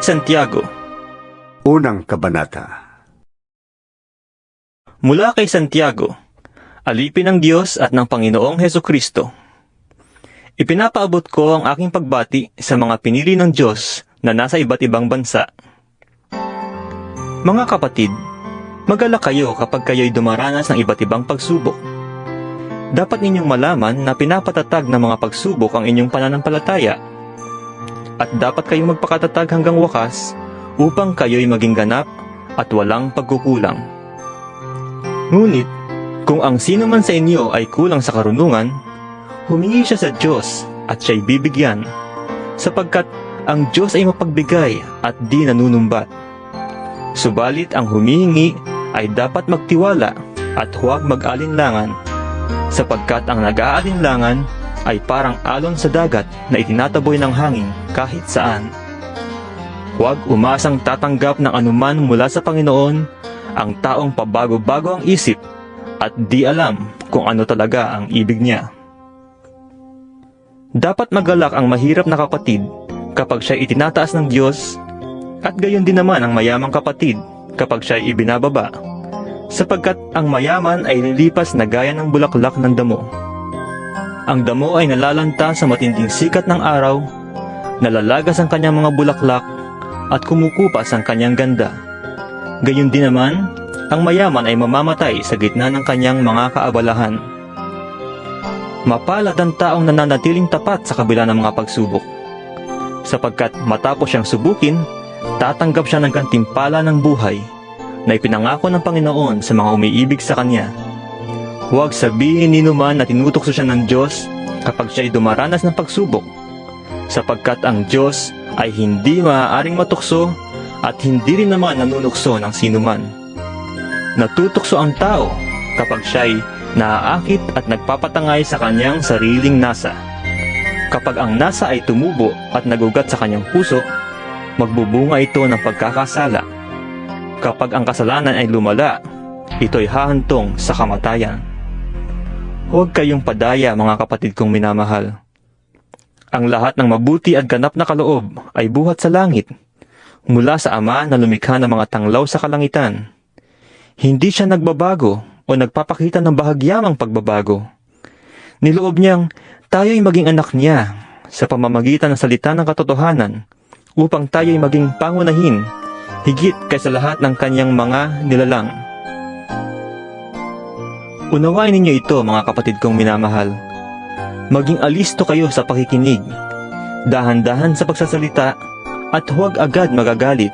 Santiago Unang Kabanata Mula kay Santiago, alipin ng Diyos at ng Panginoong Heso Kristo. Ipinapaabot ko ang aking pagbati sa mga pinili ng Diyos na nasa iba't ibang bansa. Mga kapatid, magalak kayo kapag kayo'y dumaranas ng iba't ibang pagsubok. Dapat ninyong malaman na pinapatatag ng mga pagsubok ang inyong pananampalataya. At dapat kayong magpakatatag hanggang wakas upang kayo'y maging ganap at walang pagkukulang. Ngunit, kung ang sino man sa inyo ay kulang sa karunungan, humingi siya sa Diyos at siya'y bibigyan, sapagkat ang Diyos ay mapagbigay at di nanunumbat. Subalit ang humihingi ay dapat magtiwala at huwag mag-alinlangan, sapagkat ang nag-aalinlangan ay parang alon sa dagat na itinataboy ng hangin kahit saan. Huwag umasang tatanggap ng anuman mula sa Panginoon ang taong pabago-bago ang isip at di alam kung ano talaga ang ibig niya. Dapat magalak ang mahirap na kapatid kapag siya itinataas ng Diyos at gayon din naman ang mayamang kapatid kapag siya ibinababa sapagkat ang mayaman ay lilipas na gaya ng bulaklak ng damo. Ang damo ay nalalanta sa matinding sikat ng araw, nalalagas ang kanyang mga bulaklak at kumukupas ang kanyang ganda. Gayon din naman, ang mayaman ay mamamatay sa gitna ng kanyang mga kaabalahan. Mapalad ang taong nananatiling tapat sa kabila ng mga pagsubok. Sapagkat matapos siyang subukin, tatanggap siya ng gantimpala ng buhay na ipinangako ng Panginoon sa mga umiibig sa Kanya. Huwag sabihin ni Numan na tinutokso siya ng Diyos kapag siya ay dumaranas ng pagsubok, sapagkat ang Diyos ay hindi maaaring matukso at hindi rin naman nanunukso ng sinuman. Natutokso ang tao kapag siya'y naaakit at nagpapatangay sa kanyang sariling nasa. Kapag ang nasa ay tumubo at nagugat sa kanyang puso, magbubunga ito ng pagkakasala. Kapag ang kasalanan ay lumala, ito'y hahantong sa kamatayan. Huwag kayong padaya mga kapatid kong minamahal. Ang lahat ng mabuti at ganap na kaloob ay buhat sa langit mula sa Ama na lumikha ng mga tanglaw sa kalangitan. Hindi siya nagbabago o nagpapakita ng bahagyamang pagbabago. Niloob niyang tayo'y maging anak niya sa pamamagitan ng salita ng katotohanan upang tayo'y maging pangunahin higit kaysa lahat ng kanyang mga nilalang. Unawain ninyo ito mga kapatid kong minamahal. Maging alisto kayo sa pakikinig. Dahan-dahan sa pagsasalita at huwag agad magagalit.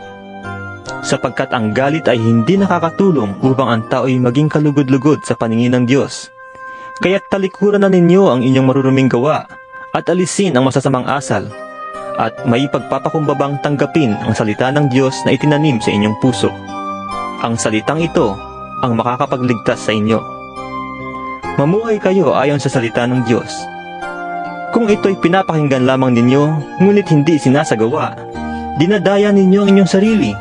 Sapagkat ang galit ay hindi nakakatulong upang ang tao'y maging kalugod-lugod sa paningin ng Diyos. Kaya't talikuran na ninyo ang inyong maruruming gawa at alisin ang masasamang asal at may pagpapakumbabang tanggapin ang salita ng Diyos na itinanim sa inyong puso. Ang salitang ito ang makakapagligtas sa inyo. Mamuhay kayo ayon sa salita ng Diyos. Kung ito'y pinapakinggan lamang ninyo, ngunit hindi sinasagawa, dinadaya ninyo ang inyong sarili.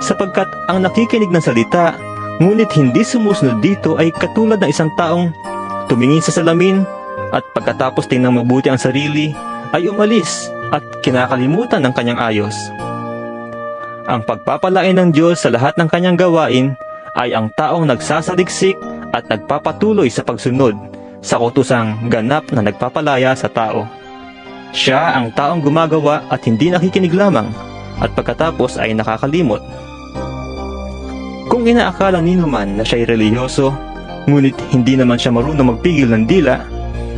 Sapagkat ang nakikinig ng salita, ngunit hindi sumusunod dito ay katulad ng isang taong tumingin sa salamin at pagkatapos tingnan mabuti ang sarili, ay umalis at kinakalimutan ng kanyang ayos. Ang pagpapalain ng Diyos sa lahat ng kanyang gawain ay ang taong nagsasaliksik at nagpapatuloy sa pagsunod sa kutusang ganap na nagpapalaya sa tao. Siya ang taong gumagawa at hindi nakikinig lamang at pagkatapos ay nakakalimot. Kung inaakala ni naman na siya'y reliyoso, ngunit hindi naman siya marunong magpigil ng dila,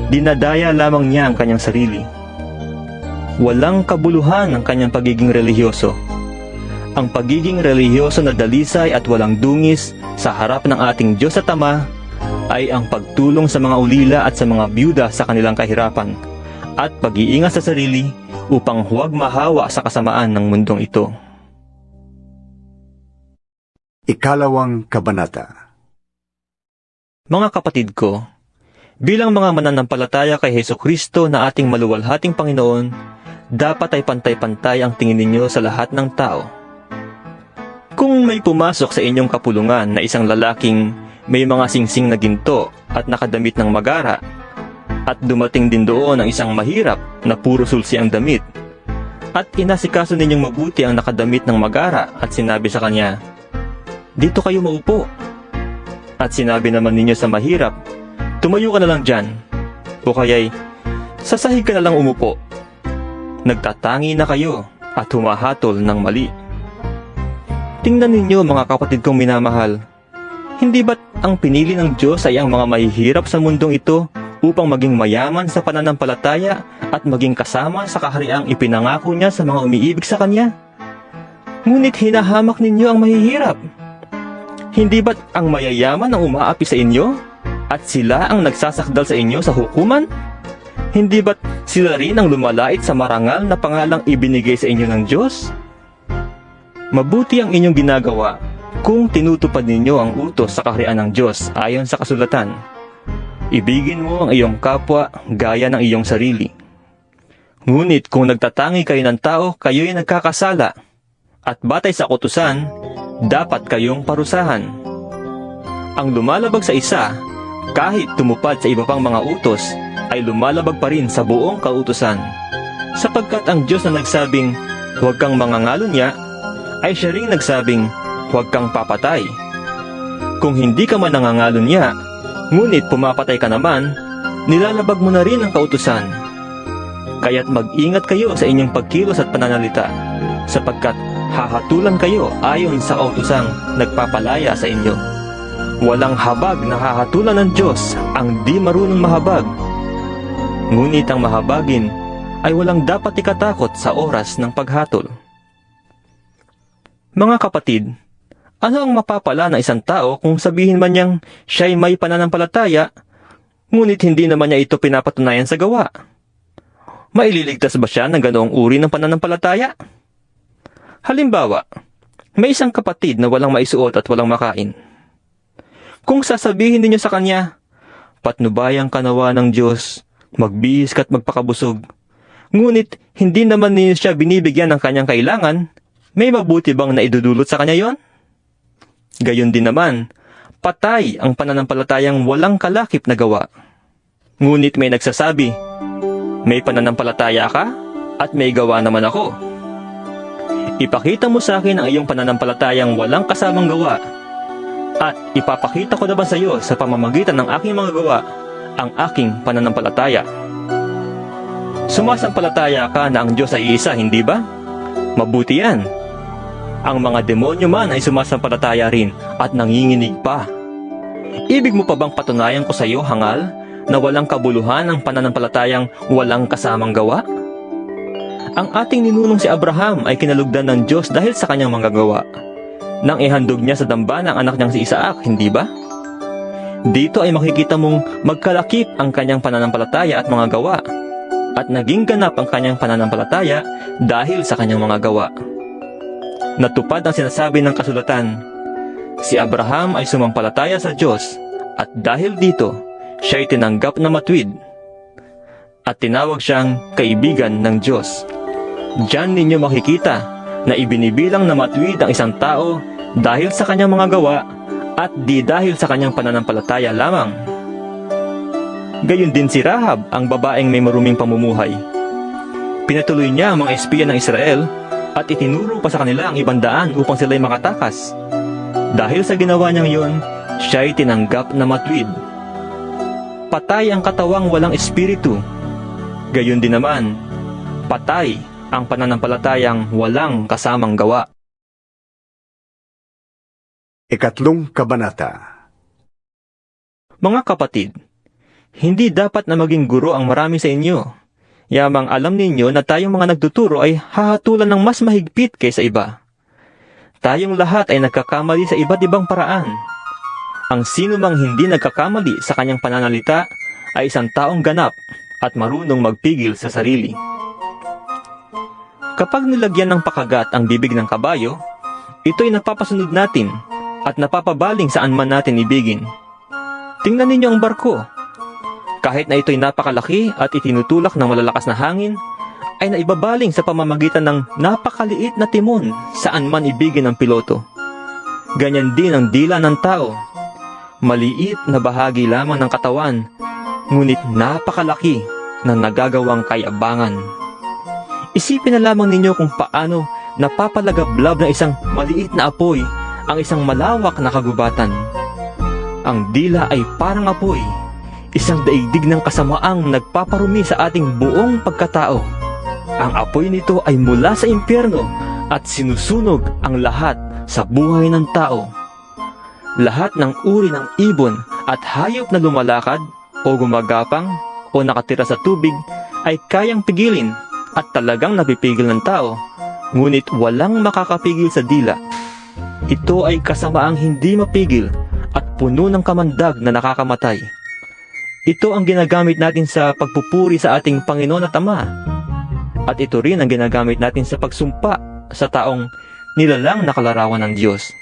dinadaya lamang niya ang kanyang sarili. Walang kabuluhan ang kanyang pagiging relihiyoso. Ang pagiging relihiyoso na dalisay at walang dungis sa harap ng ating Diyos at Ama ay ang pagtulong sa mga ulila at sa mga byuda sa kanilang kahirapan at pag-iingat sa sarili upang huwag mahawa sa kasamaan ng mundong ito. Ikalawang Kabanata Mga kapatid ko, bilang mga mananampalataya kay Heso Kristo na ating maluwalhating Panginoon, dapat ay pantay-pantay ang tingin ninyo sa lahat ng tao. Kung may pumasok sa inyong kapulungan na isang lalaking may mga singsing na ginto at nakadamit ng magara, at dumating din doon ang isang mahirap na puro sulsi ang damit, At inasikaso ninyong mabuti ang nakadamit ng magara at sinabi sa kanya, Dito kayo maupo. At sinabi naman ninyo sa mahirap, Tumayo ka na lang dyan. O kaya'y, sasahig ka na lang umupo. Nagtatangi na kayo at humahatol ng mali. Tingnan ninyo mga kapatid kong minamahal. Hindi ba't ang pinili ng Diyos ay ang mga mahihirap sa mundong ito upang maging mayaman sa pananampalataya at maging kasama sa kahariang ipinangako niya sa mga umiibig sa Kanya? Ngunit hinahamak ninyo ang mahihirap. Hindi ba't ang mayayaman ang umaapi sa inyo? At sila ang nagsasakdal sa inyo sa hukuman? Hindi ba't sila rin ang lumalait sa marangal na pangalang ibinigay sa inyo ng Diyos? Mabuti ang inyong ginagawa kung tinutupad ninyo ang utos sa kaharian ng Diyos ayon sa kasulatan. Ibigin mo ang iyong kapwa gaya ng iyong sarili. Ngunit kung nagtatangi kayo ng tao, kayo'y nagkakasala. At batay sa kutusan, dapat kayong parusahan. Ang lumalabag sa isa, kahit tumupad sa iba pang mga utos, ay lumalabag pa rin sa buong kautusan. Sapagkat ang Diyos na nagsabing, huwag kang mangangalo niya, ay siya ring nagsabing, huwag kang papatay. Kung hindi ka man nangangalo niya, ngunit pumapatay ka naman, nilalabag mo na rin ang kautusan. Kaya't mag-ingat kayo sa inyong pagkilos at pananalita, sapagkat hahatulan kayo ayon sa kautusang nagpapalaya sa inyo. Walang habag na hahatulan ng Diyos ang di marunong mahabag. Ngunit ang mahabagin ay walang dapat ikatakot sa oras ng paghatol. Mga kapatid, ano ang mapapala ng isang tao kung sabihin man niyang siya'y may pananampalataya, ngunit hindi naman niya ito pinapatunayan sa gawa? Maililigtas ba siya ng ganoong uri ng pananampalataya? Halimbawa, may isang kapatid na walang maisuot at walang makain. Kung sasabihin ninyo sa kanya, patnubayang kanawa ng Diyos, magbihis ka't magpakabusog, ngunit hindi naman ninyo siya binibigyan ng kanyang kailangan, may mabuti bang naidudulot sa kanya yon? Gayon din naman, patay ang pananampalatayang walang kalakip na gawa. Ngunit may nagsasabi, may pananampalataya ka at may gawa naman ako. Ipakita mo sa akin ang iyong pananampalatayang walang kasamang gawa at ipapakita ko naman sa iyo sa pamamagitan ng aking mga gawa ang aking pananampalataya. Sumasampalataya ka na ang Diyos ay isa, hindi ba? Mabuti yan. Ang mga demonyo man ay sumasampalataya rin at nanginginig pa. Ibig mo pa bang patunayan ko sa iyo, hangal, na walang kabuluhan ang pananampalatayang walang kasamang gawa? Ang ating ninunong si Abraham ay kinalugdan ng Diyos dahil sa kanyang mga gawa. Nang ihandog niya sa dambana ang anak niyang si Isaac, hindi ba? Dito ay makikita mong magkalakip ang kanyang pananampalataya at mga gawa at naging ganap ang kanyang pananampalataya dahil sa kanyang mga gawa. Natupad ang sinasabi ng kasulatan, si Abraham ay sumampalataya sa Diyos at dahil dito, siya ay tinanggap na matwid at tinawag siyang kaibigan ng Diyos. Diyan ninyo makikita na ibinibilang na matwid ang isang tao dahil sa kanyang mga gawa at di dahil sa kanyang pananampalataya lamang. Gayon din si Rahab, ang babaeng may maruming pamumuhay. Pinatuloy niya ang mga espiya ng Israel at itinuro pa sa kanila ang ibang daan upang sila'y makatakas. Dahil sa ginawa niyang yun, siya ay tinanggap na matwid. Patay ang katawang walang espiritu. Gayon din naman, patay ang pananampalatayang walang kasamang gawa. Ikatlong Kabanata Mga kapatid, hindi dapat na maging guro ang marami sa inyo. Yamang alam ninyo na tayong mga nagtuturo ay hahatulan ng mas mahigpit kaysa iba. Tayong lahat ay nagkakamali sa iba't ibang paraan. Ang sino mang hindi nagkakamali sa kanyang pananalita ay isang taong ganap at marunong magpigil sa sarili. Kapag nilagyan ng pakagat ang bibig ng kabayo, ito'y napapasunod natin at napapabaling saan man natin ibigin. Tingnan ninyo ang barko. Kahit na ito'y napakalaki at itinutulak ng malalakas na hangin, ay naibabaling sa pamamagitan ng napakaliit na timon saan man ibigin ng piloto. Ganyan din ang dila ng tao. Maliit na bahagi lamang ng katawan, ngunit napakalaki na nagagawang kayabangan. Isipin na lamang ninyo kung paano napapalagablab ng isang maliit na apoy ang isang malawak na kagubatan. Ang dila ay parang apoy, isang daigdig ng kasamaang nagpaparumi sa ating buong pagkatao. Ang apoy nito ay mula sa impyerno at sinusunog ang lahat sa buhay ng tao. Lahat ng uri ng ibon at hayop na lumalakad o gumagapang o nakatira sa tubig ay kayang pigilin at talagang napipigil ng tao, ngunit walang makakapigil sa dila. Ito ay kasamaang hindi mapigil at puno ng kamandag na nakakamatay. Ito ang ginagamit natin sa pagpupuri sa ating Panginoon at Ama. At ito rin ang ginagamit natin sa pagsumpa sa taong nilalang na kalarawan ng Diyos.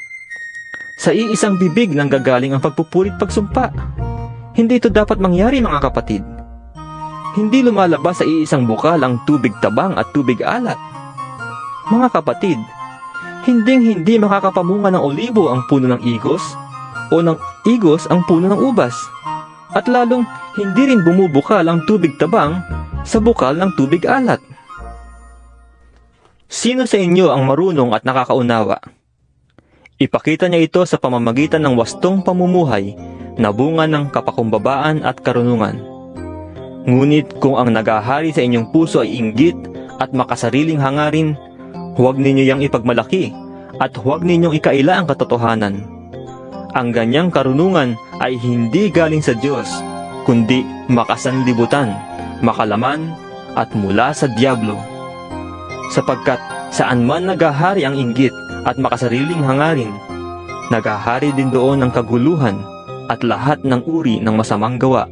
Sa iisang bibig nang gagaling ang pagpupuri at pagsumpa. Hindi ito dapat mangyari mga kapatid. Hindi lumalabas sa iisang bukal ang tubig tabang at tubig alat. Mga kapatid, hinding hindi makakapamunga ng olibo ang puno ng igos o ng igos ang puno ng ubas. At lalong hindi rin bumubukal ang tubig tabang sa bukal ng tubig alat. Sino sa inyo ang marunong at nakakaunawa? Ipakita niya ito sa pamamagitan ng wastong pamumuhay na bunga ng kapakumbabaan at karunungan. Ngunit kung ang nagahari sa inyong puso ay inggit at makasariling hangarin, huwag ninyo yang ipagmalaki at huwag ninyong ikaila ang katotohanan. Ang ganyang karunungan ay hindi galing sa Diyos, kundi makasanlibutan, makalaman, at mula sa Diablo. Sapagkat saan man nagahari ang inggit at makasariling hangarin, nagahari din doon ang kaguluhan at lahat ng uri ng masamang gawa.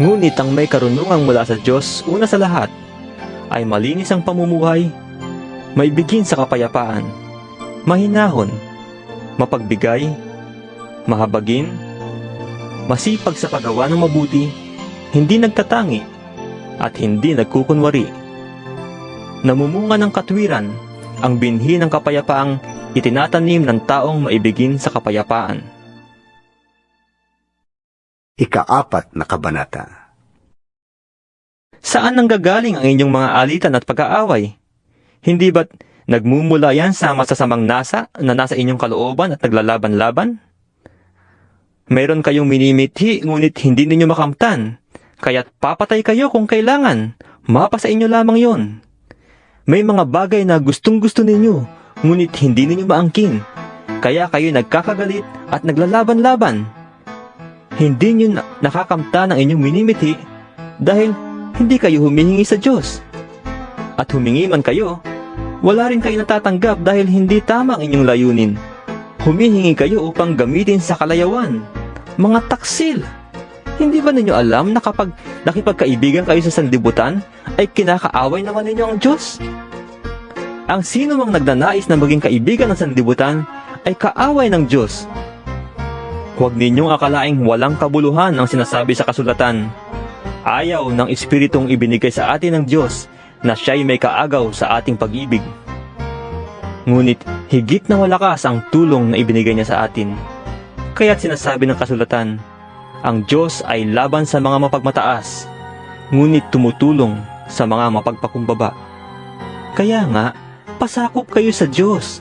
Ngunit ang may karunungang mula sa Diyos una sa lahat ay malinis ang pamumuhay, may bigin sa kapayapaan, mahinahon, mapagbigay, mahabagin, masipag sa paggawa ng mabuti, hindi nagtatangi, at hindi nagkukunwari. Namumunga ng katwiran ang binhi ng kapayapaang itinatanim ng taong maibigin sa kapayapaan. Ikaapat na kabanata. Saan nanggagaling ang inyong mga alitan at pag-aaway? Hindi ba't nagmumula yan sa masasamang nasa na nasa inyong kalooban at naglalaban-laban? Mayroon kayong minimithi ngunit hindi ninyo makamtan, kaya't papatay kayo kung kailangan. Mapa sa inyo lamang yon. May mga bagay na gustong gusto ninyo, ngunit hindi ninyo maangkin. Kaya kayo nagkakagalit at naglalaban-laban. Hindi nyo na- nakakamta ng inyong minimithi dahil hindi kayo humihingi sa Diyos. At humingi man kayo, wala rin kayo natatanggap dahil hindi tama ang inyong layunin. Humihingi kayo upang gamitin sa kalayawan. Mga taksil! Hindi ba ninyo alam na kapag nakipagkaibigan kayo sa sanlibutan, ay kinakaaway naman ninyo ang Diyos? Ang sino mang nagnanais na maging kaibigan ng sanlibutan ay kaaway ng Diyos. Huwag ninyong akalaing walang kabuluhan ang sinasabi sa kasulatan. Ayaw ng Espiritong ibinigay sa atin ng Diyos na siya'y may kaagaw sa ating pag-ibig. Ngunit higit na malakas ang tulong na ibinigay niya sa atin. Kaya't sinasabi ng kasulatan, ang Diyos ay laban sa mga mapagmataas, ngunit tumutulong sa mga mapagpakumbaba. Kaya nga, pasakop kayo sa Diyos.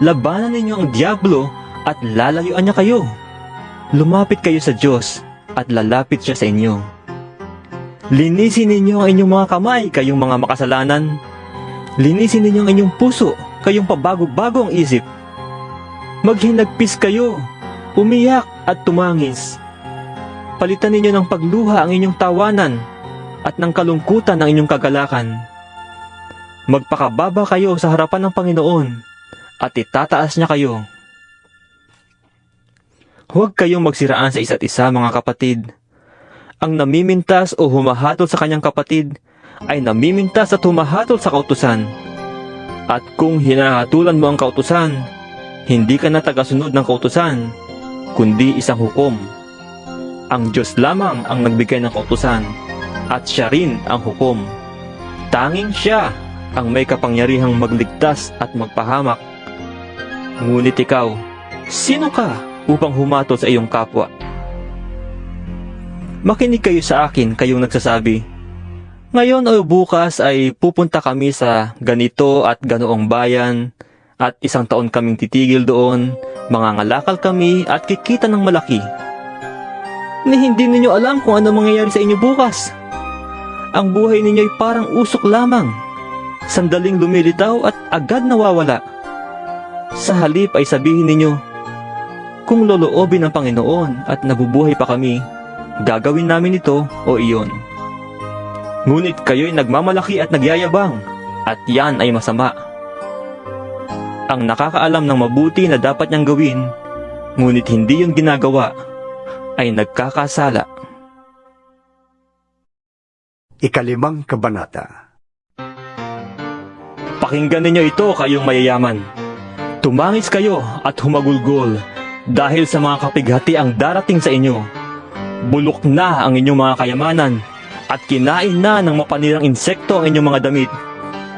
Labanan ninyo ang Diablo at lalayuan niya kayo. Lumapit kayo sa Diyos at lalapit siya sa inyo. Linisin ninyo ang inyong mga kamay, kayong mga makasalanan. Linisin ninyo ang inyong puso, kayong pabago-bago ang isip. Maghinagpis kayo, umiyak at tumangis. Palitan ninyo ng pagluha ang inyong tawanan at ng kalungkutan ang inyong kagalakan. Magpakababa kayo sa harapan ng Panginoon at itataas niya kayo. Huwag kayong magsiraan sa isa't isa mga kapatid. Ang namimintas o humahatol sa kanyang kapatid ay namimintas at humahatol sa kautusan. At kung hinahatulan mo ang kautusan, hindi ka na tagasunod ng kautusan, kundi isang hukom. Ang Diyos lamang ang nagbigay ng kautusan, at siya rin ang hukom. Tanging siya ang may kapangyarihang magligtas at magpahamak. Ngunit ikaw, sino ka upang humatol sa iyong kapwa? Makinig kayo sa akin, kayong nagsasabi, Ngayon o bukas ay pupunta kami sa ganito at ganoong bayan at isang taon kaming titigil doon, mangangalakal kami at kikita ng malaki. Ni hindi ninyo alam kung ano mangyayari sa inyo bukas. Ang buhay ninyo ay parang usok lamang. Sandaling lumilitaw at agad nawawala. Sa halip ay sabihin ninyo, kung loloobin ng Panginoon at nabubuhay pa kami, gagawin namin ito o iyon. Ngunit kayo'y nagmamalaki at nagyayabang, at yan ay masama. Ang nakakaalam ng mabuti na dapat niyang gawin, ngunit hindi yun ginagawa, ay nagkakasala. Ikalimang kabanata. Pakinggan ninyo ito kayong mayayaman. Tumangis kayo at humagulgol dahil sa mga kapighati ang darating sa inyo. Bulok na ang inyong mga kayamanan at kinain na ng mapanirang insekto ang inyong mga damit.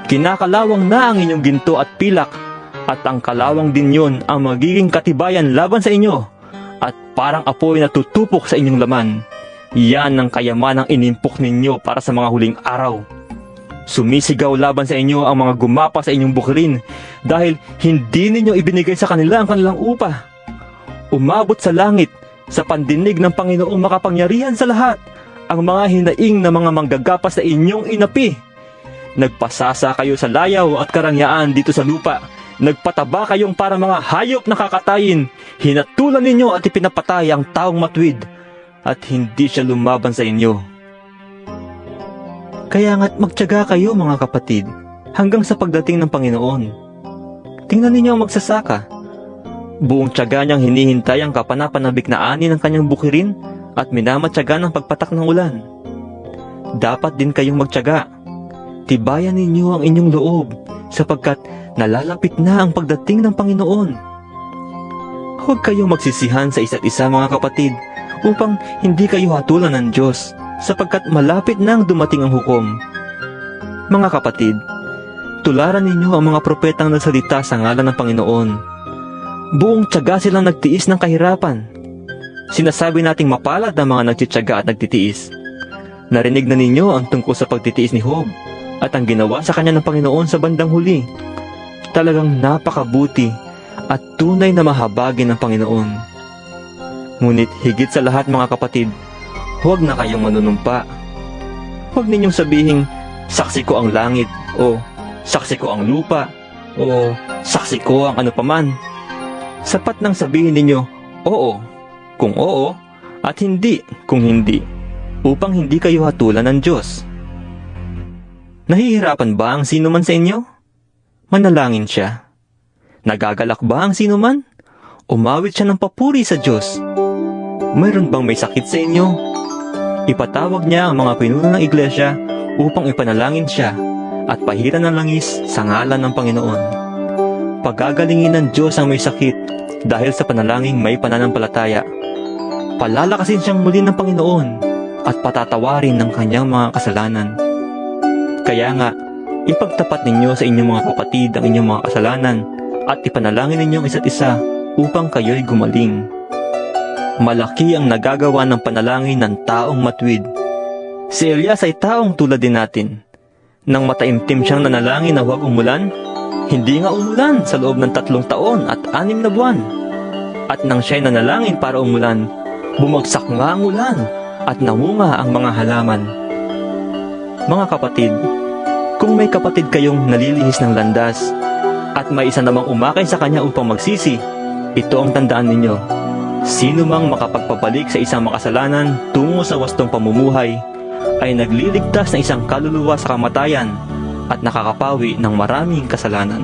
Kinakalawang na ang inyong ginto at pilak at ang kalawang din yun ang magiging katibayan laban sa inyo at parang apoy na tutupok sa inyong laman. Yan ang kayamanang inimpok ninyo para sa mga huling araw. Sumisigaw laban sa inyo ang mga gumapa sa inyong bukirin dahil hindi ninyo ibinigay sa kanila ang kanilang upa. Umabot sa langit sa pandinig ng Panginoong makapangyarihan sa lahat ang mga hinaing na mga manggagapas sa inyong inapi. Nagpasasa kayo sa layaw at karangyaan dito sa lupa. Nagpataba kayong para mga hayop na kakatayin. Hinatulan ninyo at ipinapatay ang taong matwid at hindi siya lumaban sa inyo. Kaya nga't magtyaga kayo mga kapatid hanggang sa pagdating ng Panginoon. Tingnan ninyo ang magsasaka. Buong tiyaga niyang hinihintay ang kapanapanabik na ani ng kanyang bukirin at minamatyaga ng pagpatak ng ulan. Dapat din kayong magtyaga. Tibayan ninyo ang inyong loob sapagkat nalalapit na ang pagdating ng Panginoon. Huwag kayong magsisihan sa isa't isa mga kapatid upang hindi kayo hatulan ng Diyos sapagkat malapit na ang dumating ang hukom. Mga kapatid, tularan ninyo ang mga propetang nagsalita sa ngalan ng Panginoon. Buong tiyaga silang nagtiis ng kahirapan. Sinasabi nating mapalad ang mga nagtityaga at nagtitiis. Narinig na ninyo ang tungkol sa pagtitiis ni Job at ang ginawa sa kanya ng Panginoon sa bandang huli. Talagang napakabuti at tunay na mahabagin ng Panginoon. Ngunit higit sa lahat mga kapatid, huwag na kayong manunumpa. Huwag ninyong sabihing, saksi ko ang langit, o saksi ko ang lupa, o saksi ko ang ano paman. Sapat nang sabihin ninyo, oo, kung oo, at hindi kung hindi, upang hindi kayo hatulan ng Diyos. Nahihirapan ba ang sino man sa inyo? Manalangin siya. Nagagalak ba ang sino man? Umawit siya ng papuri sa Diyos. Mayroon bang may sakit sa inyo? Ipatawag niya ang mga pinuno ng iglesia upang ipanalangin siya at pahiran ng langis sa ngalan ng Panginoon. Pagagalingin ng Diyos ang may sakit dahil sa panalangin may pananampalataya. Palalakasin siyang muli ng Panginoon at patatawarin ng kanyang mga kasalanan. Kaya nga, ipagtapat ninyo sa inyong mga kapatid ang inyong mga kasalanan at ipanalangin ninyo ang isa't isa upang kayo'y gumaling. Malaki ang nagagawa ng panalangin ng taong matwid. Si Elias ay taong tulad din natin. Nang mataimtim siyang nanalangin na huwag umulan, hindi nga umulan sa loob ng tatlong taon at anim na buwan. At nang siya'y nanalangin para umulan, bumagsak nga ang ulan at namunga ang mga halaman. Mga kapatid, kung may kapatid kayong nalilihis ng landas at may isa namang umakay sa kanya upang magsisi, ito ang tandaan ninyo. Sino mang makapagpabalik sa isang makasalanan tungo sa wastong pamumuhay ay nagliligtas ng isang kaluluwa sa kamatayan at nakakapawi ng maraming kasalanan.